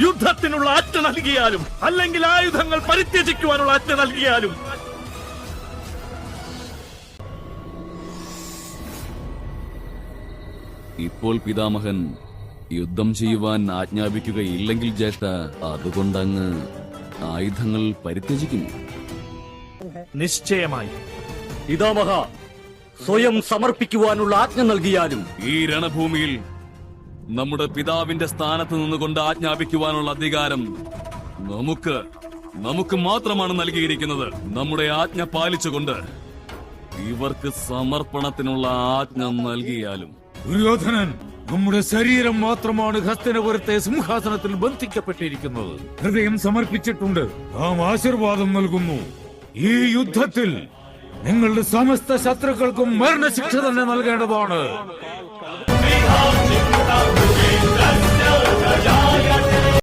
യുദ്ധത്തിനുള്ള ആജ്ഞ നൽകിയാലും അല്ലെങ്കിൽ ആയുധങ്ങൾ പരിത്യജിക്കുവാനുള്ള ആജ്ഞ നൽകിയാലും. ഇപ്പോൾ പിതാമഹൻ യുദ്ധം ചെയ്യുവാൻ ആജ്ഞാപിക്കുകയില്ലെങ്കിൽ ജ്യേഷ്ഠ അതുകൊണ്ടങ്ങ് ആയുധങ്ങൾ പരിത്യജിക്കുന്നു. നിശ്ചയമായി. പിതാമഹ സ്വയം സമർപ്പിക്കുവാനുള്ള ആജ്ഞ നൽകിയാലും ഈ രണഭൂമിയിൽ നമ്മുടെ പിതാവിന്റെ സ്ഥാനത്ത് നിന്നുകൊണ്ട് ആജ്ഞാപിക്കുവാനുള്ള അധികാരം നമുക്ക് നമുക്ക് മാത്രമാണ് നൽകിയിരിക്കുന്നത്. നമ്മുടെ ആജ്ഞ പാലിച്ചുകൊണ്ട് ഇവർക്ക് സമർപ്പണത്തിനുള്ള ആജ്ഞ നൽകിയാലും. ദുര്യോധനൻ നമ്മുടെ ശരീരം മാത്രമാണ് ഹസ്തനപുരത്തെ സിംഹാസനത്തിൽ ബന്ധിക്കപ്പെട്ടിരിക്കുന്നത്. ഹൃദയം സമർപ്പിച്ചിട്ടുണ്ട്. നാം ആശീർവാദം നൽകുന്നു. ഈ യുദ്ധത്തിൽ നിങ്ങളുടെ സമസ്ത ശത്രുക്കൾക്കും മരണശിക്ഷ തന്നെ നൽകേണ്ടതാണ്.